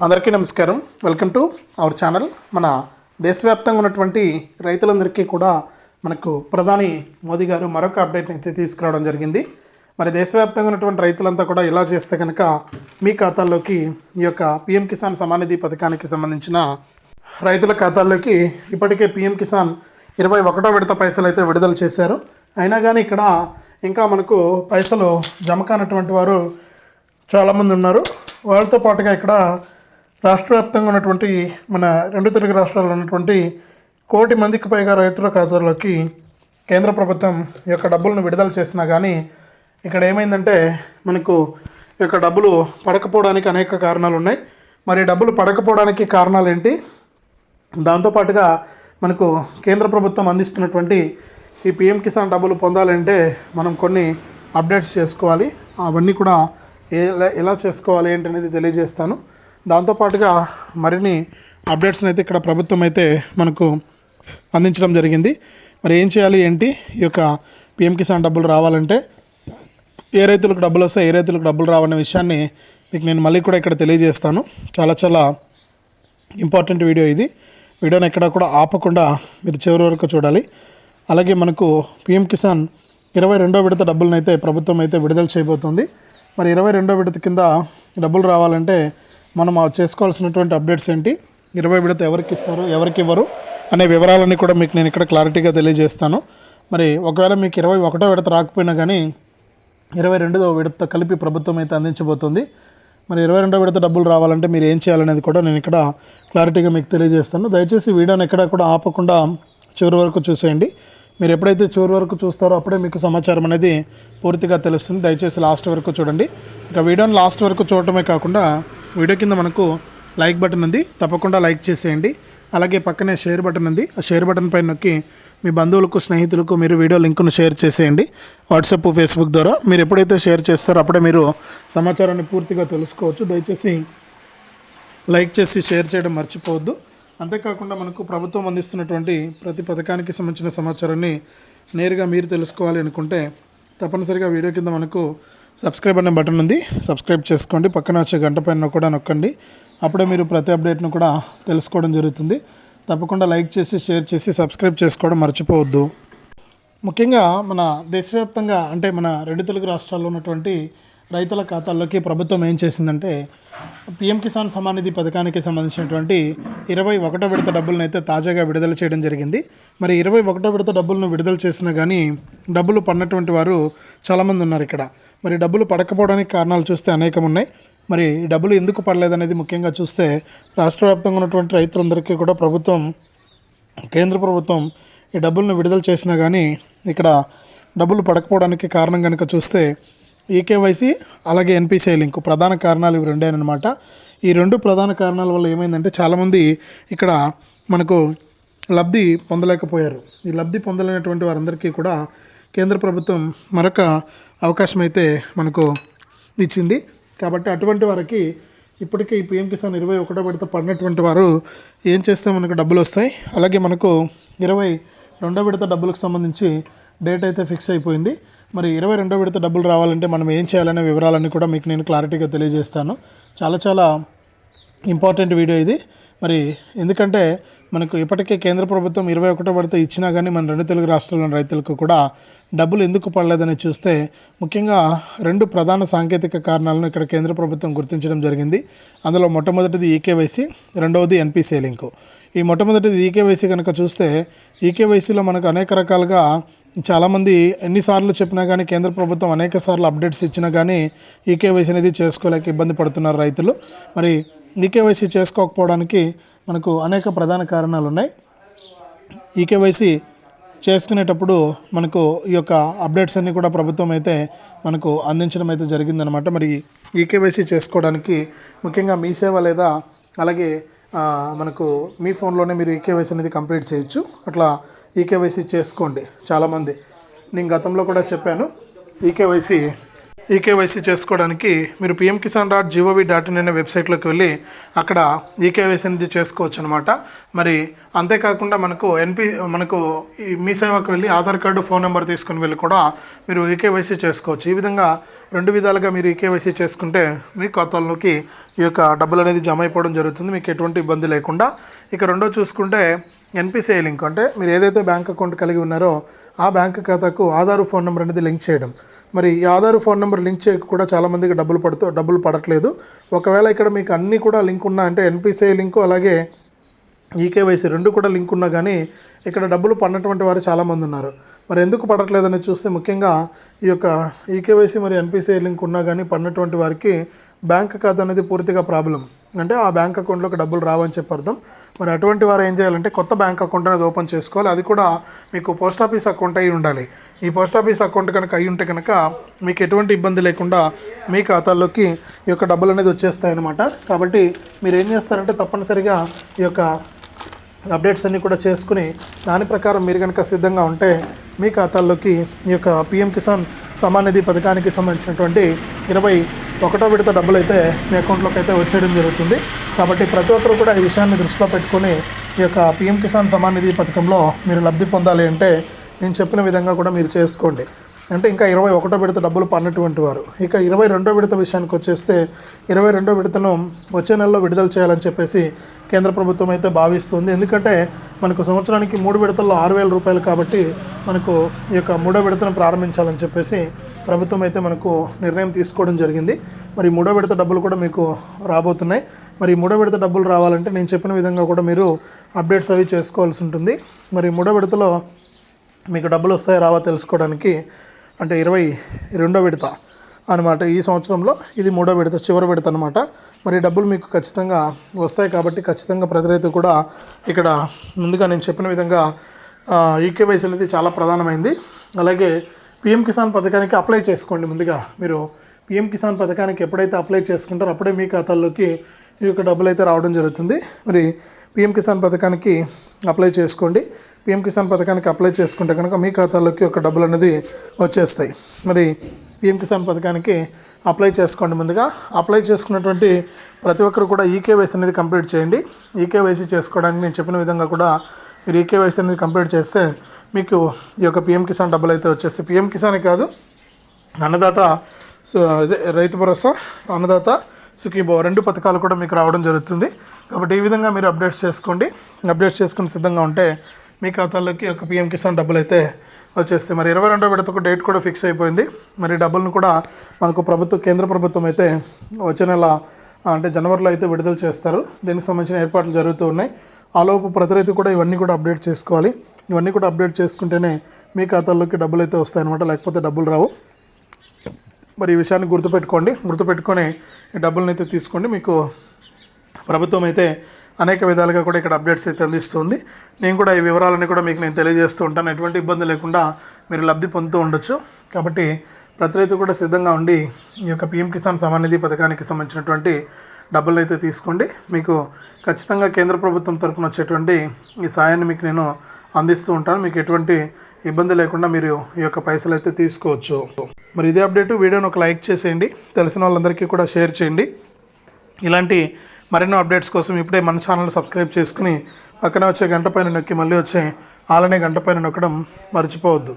అందరికీ నమస్కారం. Welcome to our channel. మన దేశవ్యాప్తంగా ఉన్నటువంటి రైతులందరికీ కూడా మనకు ప్రధాని మోదీ గారు మరొక అప్డేట్ని అయితే తీసుకురావడం జరిగింది. మరి దేశవ్యాప్తంగా ఉన్నటువంటి రైతులంతా కూడా ఇలా చేస్తే కనుక మీ ఖాతాల్లోకి ఈ యొక్క పిఎం కిసాన్ సమానిధి పథకానికి సంబంధించిన రైతుల ఖాతాల్లోకి ఇప్పటికే పిఎం కిసాన్ ఇరవై ఒకటో విడత పైసలు అయితే విడుదల చేశారు. అయినా కానీ ఇక్కడ ఇంకా మనకు పైసలు జమ కానటువంటి వారు చాలామంది ఉన్నారు. వాళ్ళతో పాటుగా ఇక్కడ రాష్ట్ర వ్యాప్తంగా ఉన్నటువంటి మన రెండు తెలుగు రాష్ట్రాల్లో ఉన్నటువంటి కోటి మందికి పైగా రైతుల ఖాతాల్లోకి కేంద్ర ప్రభుత్వం ఈ యొక్క డబ్బులను విడుదల చేసినా కానీ ఇక్కడ ఏమైందంటే మనకు ఈ యొక్క డబ్బులు పడకపోవడానికి అనేక కారణాలు ఉన్నాయి. మరి డబ్బులు పడకపోవడానికి కారణాలు ఏంటి దాంతోపాటుగా మనకు కేంద్ర ప్రభుత్వం అందిస్తున్నటువంటి ఈ పిఎం కిసాన్ డబ్బులు పొందాలంటే మనం కొన్ని అప్డేట్స్ చేసుకోవాలి. అవన్నీ కూడా ఎలా ఎలా చేసుకోవాలి ఏంటి అనేది తెలియజేస్తాను. దాంతోపాటుగా మరిన్ని అప్డేట్స్ని అయితే ఇక్కడ ప్రభుత్వం అయితే మనకు అందించడం జరిగింది. మరి ఏం చేయాలి ఏంటి? ఈ యొక్క పిఎం కిసాన్ డబ్బులు రావాలంటే ఏ రైతులకు డబ్బులు వస్తాయి ఏ రైతులకు డబ్బులు రావనే విషయాన్ని మీకు నేను మళ్ళీ కూడా ఇక్కడ తెలియజేస్తాను. చాలా చాలా ఇంపార్టెంట్ వీడియో ఇది. వీడియోని ఎక్కడ కూడా ఆపకుండా మీరు చివరి వరకు చూడాలి. అలాగే మనకు పిఎం కిసాన్ ఇరవై రెండో విడత డబ్బులను అయితే ప్రభుత్వం అయితే విడుదల చేయబోతుంది. మరి ఇరవై రెండో విడత కింద డబ్బులు రావాలంటే మనం ఆ చేసుకోవాల్సినటువంటి అప్డేట్స్ ఏంటి? ఇరవై విడత ఎవరికి ఇస్తారు ఎవరికి ఇవ్వరు అనే వివరాలన్నీ కూడా మీకు నేను ఇక్కడ క్లారిటీగా తెలియజేస్తాను. మరి ఒకవేళ మీకు ఇరవై ఒకటో విడత రాకపోయినా కానీ ఇరవై రెండో విడత కలిపి ప్రభుత్వం అయితే అందించబోతుంది. మరి ఇరవై రెండో విడత డబ్బులు రావాలంటే మీరు ఏం చేయాలనేది కూడా నేను ఇక్కడ క్లారిటీగా మీకు తెలియజేస్తాను. దయచేసి వీడియోని ఎక్కడ కూడా ఆపకుండా చివరి వరకు చూసేయండి. మీరు ఎప్పుడైతే చివరి వరకు చూస్తారో అప్పుడే మీకు సమాచారం అనేది పూర్తిగా తెలుస్తుంది. దయచేసి లాస్ట్ వరకు చూడండి. ఇక వీడియోని లాస్ట్ వరకు చూడటమే కాకుండా వీడియో కింద మనకు లైక్ బటన్ ఉంది. తప్పకుండా లైక్ చేసేయండి. అలాగే పక్కనే షేర్ బటన్ ఉంది. ఆ షేర్ బటన్ పైన నొక్కి మీ బంధువులకు స్నేహితులకు మీరు వీడియో లింక్ను షేర్ చేసేయండి. వాట్సాప్ ఫేస్బుక్ ద్వారా మీరు ఎప్పుడైతే షేర్ చేస్తారో అప్పుడే మీరు సమాచారాన్ని పూర్తిగా తెలుసుకోవచ్చు. దయచేసి లైక్ చేసి షేర్ చేయడం మర్చిపోవద్దు. అంతేకాకుండా మనకు ప్రభుత్వం అందిస్తున్నటువంటి ప్రతి పథకానికి సంబంధించిన సమాచారాన్ని నేరుగా మీరు తెలుసుకోవాలి అనుకుంటే తప్పనిసరిగా వీడియో కింద మనకు సబ్స్క్రైబ్ అనే బటన్ ఉంది. సబ్స్క్రైబ్ చేసుకోండి. పక్కన వచ్చే గంట పైన కూడా నొక్కండి. అప్పుడే మీరు ప్రతి అప్డేట్ను కూడా తెలుసుకోవడం జరుగుతుంది. తప్పకుండా లైక్ చేసి షేర్ చేసి సబ్స్క్రైబ్ చేసుకోవడం మర్చిపోవద్దు. ముఖ్యంగా మన దేశవ్యాప్తంగా అంటే మన రెండు తెలుగు రాష్ట్రాల్లో ఉన్నటువంటి రైతుల ఖాతాల్లోకి ప్రభుత్వం ఏం చేసిందంటే పిఎం కిసాన్ సమాన్ నిధి పథకానికి సంబంధించినటువంటి ఇరవై ఒకటో విడత డబ్బులను అయితే తాజాగా విడుదల చేయడం జరిగింది. మరి ఇరవై ఒకటో విడత డబ్బులను విడుదల చేసినా కానీ డబ్బులు పడినటువంటి వారు చాలామంది ఉన్నారు ఇక్కడ. మరి డబ్బులు పడకపోవడానికి కారణాలు చూస్తే అనేకం ఉన్నాయి మరి ఈ డబ్బులు ఎందుకు పడలేదనేది ముఖ్యంగా చూస్తే రాష్ట్ర వ్యాప్తంగా ఉన్నటువంటి రైతులందరికీ కూడా ప్రభుత్వం కేంద్ర ప్రభుత్వం ఈ డబ్బులను విడుదల చేసినా కానీ ఇక్కడ డబ్బులు పడకపోవడానికి కారణం కనుక చూస్తే ఈకేవైసీ అలాగే ఎన్పిసిఐ లింక్ ప్రధాన కారణాలు ఇవి రెండేనమాట ఈ రెండు ప్రధాన కారణాల వల్ల ఏమైందంటే చాలామంది ఇక్కడ మనకు లబ్ధి పొందలేకపోయారు. ఈ లబ్ధి పొందలేనటువంటి వారందరికీ కూడా కేంద్ర ప్రభుత్వం మరొక అవకాశం అయితే మనకు ఇచ్చింది. కాబట్టి అటువంటి వారికి ఇప్పటికే ఈ పిఎం కిసాన్ ఇరవై ఒకటో విడత పడినటువంటి వారు ఏం చేస్తే మనకు డబ్బులు వస్తాయి? అలాగే మనకు ఇరవై రెండో విడత డబ్బులకు సంబంధించి డేట్ అయితే ఫిక్స్ అయిపోయింది. మరి ఇరవై రెండో విడత డబ్బులు రావాలంటే మనం ఏం చేయాలనే వివరాలన్నీ కూడా మీకు నేను క్లారిటీగా తెలియజేస్తాను. చాలా చాలా ఇంపార్టెంట్ వీడియో ఇది. మరి ఎందుకంటే మనకు ఇప్పటికే కేంద్ర ప్రభుత్వం ఇరవై ఒకటో విడత ఇచ్చినా కానీ మన రెండు తెలుగు రాష్ట్రాల్లోని రైతులకు కూడా డబ్బులు ఎందుకు పడలేదని చూస్తే ముఖ్యంగా రెండు ప్రధాన సాంకేతిక కారణాలను ఇక్కడ కేంద్ర ప్రభుత్వం గుర్తించడం జరిగింది. అందులో మొట్టమొదటిది ఈకేవైసీ రెండవది ఎన్పిసి లింకు. ఈ మొట్టమొదటిది ఈకేవైసీ కనుక చూస్తే ఈకేవైసీలో మనకు అనేక రకాలుగా చాలామంది ఎన్నిసార్లు చెప్పినా కానీ కేంద్ర ప్రభుత్వం అనేక సార్లు అప్డేట్స్ ఇచ్చినా కానీ ఈకేవైసీ అనేది చేసుకోలేక ఇబ్బంది పడుతున్నారు రైతులు. మరి ఈకేవైసీ చేసుకోకపోవడానికి మనకు అనేక ప్రధాన కారణాలు ఉన్నాయి ఈకేవైసీ చేసుకునేటప్పుడు మనకు ఈ యొక్క అప్డేట్స్ అన్నీ కూడా ప్రభుత్వం అయితే మనకు అందించడం అయితే జరిగిందనమాట మరి ఈకేవైసీ చేసుకోవడానికి ముఖ్యంగా మీ సేవ లేదా అలాగే మనకు మీ ఫోన్లోనే మీరు ఈకేవైసీ అనేది కంప్లీట్ చేయొచ్చు. అట్లా ఈకేవైసీ చేసుకోండి చాలామంది. నేను గతంలో కూడా చెప్పాను ఈకేవైసీ ఈకేవైసీ చేసుకోవడానికి మీరు PM Kisan dot gov dot in అనే వెబ్సైట్లోకి వెళ్ళి అక్కడ ఈకేవైసీ అనేది చేసుకోవచ్చు అనమాట మరి అంతేకాకుండా మనకు ఎన్పి మనకు ఈ మీ సేవకు వెళ్ళి ఆధార్ కార్డు ఫోన్ నెంబర్ తీసుకుని వెళ్ళి కూడా మీరు ఈకేవైసీ చేసుకోవచ్చు. ఈ విధంగా రెండు విధాలుగా మీరు ఈ కేవైసీ చేసుకుంటే మీ ఖాతాల్లోకి ఈ యొక్క డబ్బులు అనేది జమ అయిపోవడం జరుగుతుంది. మీకు ఎటువంటి ఇబ్బంది లేకుండా. ఇక రెండో చూసుకుంటే ఎన్పిసిఐ లింక్. అంటే మీరు ఏదైతే బ్యాంక్ అకౌంట్ కలిగి ఉన్నారో ఆ బ్యాంక్ ఖాతాకు ఆధార్ ఫోన్ నెంబర్ అనేది లింక్ చేయడం. మరి ఈ ఆధార్ ఫోన్ నెంబర్ లింక్ చేయక కూడా చాలామందికి డబ్బులు పడుతూ డబ్బులు పడట్లేదు. ఒకవేళ ఇక్కడ మీకు అన్నీ కూడా లింక్ ఉన్నా అంటే ఎన్పిసిఐ లింకు అలాగే ఈకేవైసీ రెండు కూడా లింక్ ఉన్నా కానీ ఇక్కడ డబ్బులు పడినటువంటి వారు చాలామంది ఉన్నారు. మరి ఎందుకు పడట్లేదని చూస్తే ముఖ్యంగా ఈ యొక్క ఈకేవైసీ మరి ఎన్పిసిఐ లింక్ ఉన్నా కానీ పడినటువంటి వారికి బ్యాంక్ ఖాతా అనేది పూర్తిగా ప్రాబ్లం. అంటే ఆ బ్యాంక్ అకౌంట్లోకి డబ్బులు రావని చెప్పి అర్థం. మరి అటువంటి వారు ఏం చేయాలంటే కొత్త బ్యాంక్ అకౌంట్ అనేది ఓపెన్ చేసుకోవాలి. అది కూడా మీకు పోస్ట్ ఆఫీస్ అకౌంట్ అయి ఉండాలి. ఈ పోస్ట్ ఆఫీస్ అకౌంట్ కనుక అయి ఉంటే కనుక మీకు ఎటువంటి ఇబ్బంది లేకుండా మీ ఖాతాల్లోకి ఈ యొక్క డబ్బులు అనేది వచ్చేస్తాయన్నమాట. కాబట్టి మీరు ఏం చేస్తారంటే తప్పనిసరిగా ఈ యొక్క అప్డేట్స్ అన్నీ కూడా చేసుకుని దాని ప్రకారం మీరు కనుక సిద్ధంగా ఉంటే మీ ఖాతాల్లోకి ఈ యొక్క పిఎం కిసాన్ సమాన్ నిధి పథకానికి సంబంధించినటువంటి ఇరవై ఒకటో విడత డబ్బులు అయితే మీ అకౌంట్లోకి అయితే వచ్చేయడం జరుగుతుంది. కాబట్టి ప్రతి ఒక్కరు కూడా ఈ విషయాన్ని దృష్టిలో పెట్టుకొని ఈ యొక్క పిఎం కిసాన్ సమాన్ నిధి పథకంలో మీరు లబ్ధి పొందాలి అంటే నేను చెప్పిన విధంగా కూడా మీరు చేసుకోండి. అంటే ఇంకా ఇరవై ఒకటో విడత డబ్బులు పన్నటువంటి వారు. ఇక ఇరవై రెండో విడత విషయానికి వచ్చేస్తే ఇరవై రెండో విడతను వచ్చే నెలలో విడుదల చేయాలని చెప్పేసి కేంద్ర ప్రభుత్వం అయితే భావిస్తుంది. ఎందుకంటే మనకు సంవత్సరానికి మూడు విడతల్లో ఆరు వేల రూపాయలు కాబట్టి మనకు ఈ యొక్క మూడో విడతను ప్రారంభించాలని చెప్పేసి ప్రభుత్వం అయితే మనకు నిర్ణయం తీసుకోవడం జరిగింది. మరి మూడో విడత డబ్బులు కూడా మీకు రాబోతున్నాయి. మరి మూడో విడత డబ్బులు రావాలంటే నేను చెప్పిన విధంగా కూడా మీరు అప్డేట్స్ అవి చేసుకోవాల్సి ఉంటుంది. మరి మూడో విడతలో మీకు డబ్బులు వస్తాయో రావో తెలుసుకోవడానికి అంటే ఇరవై రెండో విడత అనమాట ఈ సంవత్సరంలో ఇది మూడో విడత చివరి విడత అనమాట మరి డబ్బులు మీకు ఖచ్చితంగా వస్తాయి కాబట్టి ఖచ్చితంగా ప్రతి రైతు కూడా ఇక్కడ ముందుగా నేను చెప్పిన విధంగా ఈకేవైసీ అనేది చాలా ప్రధానమైంది. అలాగే పిఎం కిసాన్ పథకానికి అప్లై చేసుకోండి ముందుగా మీరు. పిఎం కిసాన్ పథకానికి ఎప్పుడైతే అప్లై చేసుకుంటారో అప్పుడే మీ ఖాతాల్లోకి ఈ యొక్క డబ్బులు అయితే రావడం జరుగుతుంది. మరి పిఎం కిసాన్ పథకానికి అప్లై చేసుకోండి. పిఎం కిసాన్ పథకానికి అప్లై చేసుకుంటే కనుక మీ ఖాతాలోకి ఒక డబ్బులు అనేది వచ్చేస్తాయి. మరి పిఎం కిసాన్ పథకానికి అప్లై చేసుకోండి ముందుగా. అప్లై చేసుకున్నటువంటి ప్రతి ఒక్కరు కూడా ఈకేవైసీ అనేది కంప్లీట్ చేయండి. ఈకేవైసీ చేసుకోవడానికి నేను చెప్పిన విధంగా కూడా మీరు ఈకేవైసీ అనేది కంప్లీట్ చేస్తే మీకు ఈ యొక్క పిఎం కిసాన్ డబ్బులు అయితే వచ్చేస్తాయి. పిఎం కిసాన్ కాదు అన్నదాత సో అదే రైతు భరోసా అన్నదాత సుఖీభావ రెండు పథకాలు కూడా మీకు రావడం జరుగుతుంది. కాబట్టి ఈ విధంగా మీరు అప్డేట్స్ చేసుకోండి. అప్డేట్స్ చేసుకుని సిద్ధంగా ఉంటే మీ ఖాతాలోకి ఒక పిఎం కిసాన్ డబ్బులు అయితే వచ్చేస్తాయి మరి ఇరవై రెండో విడతకు డేట్ కూడా ఫిక్స్ అయిపోయింది. మరి డబ్బులను కూడా మనకు ప్రభుత్వం కేంద్ర ప్రభుత్వం అయితే వచ్చే నెల అంటే జనవరిలో అయితే విడుదల చేస్తారు. దీనికి సంబంధించిన ఏర్పాట్లు జరుగుతూ ఉన్నాయి. ఆలోపు ప్రతి రైతు కూడా ఇవన్నీ కూడా అప్డేట్ చేసుకోవాలి. ఇవన్నీ కూడా అప్డేట్ చేసుకుంటేనే మీ ఖాతాల్లోకి డబ్బులు అయితే వస్తాయన్నమాట. లేకపోతే డబ్బులు రావు. మరి ఈ విషయాన్ని గుర్తుపెట్టుకోండి. గుర్తుపెట్టుకొని ఈ డబ్బులను అయితే తీసుకోండి. మీకు ప్రభుత్వం అయితే అనేక విధాలుగా కూడా ఇక్కడ అప్డేట్స్ అయితే అందిస్తుంది. నేను కూడా ఈ వివరాలన్నీ కూడా మీకు నేను తెలియజేస్తూ ఉంటాను. ఎటువంటి ఇబ్బంది లేకుండా మీరు లబ్ధి పొందుతూ ఉండొచ్చు. కాబట్టి ప్రతి రైతు కూడా సిద్ధంగా ఉండి ఈ యొక్క పిఎం కిసాన్ సమాన్ నిధి పథకానికి సంబంధించినటువంటి డబ్బులు అయితే తీసుకోండి. మీకు ఖచ్చితంగా కేంద్ర ప్రభుత్వం తరఫున వచ్చేటువంటి ఈ సాయాన్ని మీకు నేను అందిస్తూ ఉంటాను. మీకు ఎటువంటి ఇబ్బంది లేకుండా మీరు ఈ యొక్క పైసలు అయితే తీసుకోవచ్చు. మరి ఇదే అప్డేట్ వీడియోని ఒక లైక్ చేసేయండి. తెలిసిన వాళ్ళందరికీ కూడా షేర్ చేయండి. ఇలాంటి మరెన్నో అప్డేట్స్ కోసం ఇప్పుడే మన ఛానల్ సబ్స్క్రైబ్ చేసుకుని పక్కన వచ్చే గంట పైన నొక్కి మళ్ళీ వచ్చే ఆలనే గంట పైన నొక్కడం మర్చిపోవద్దు.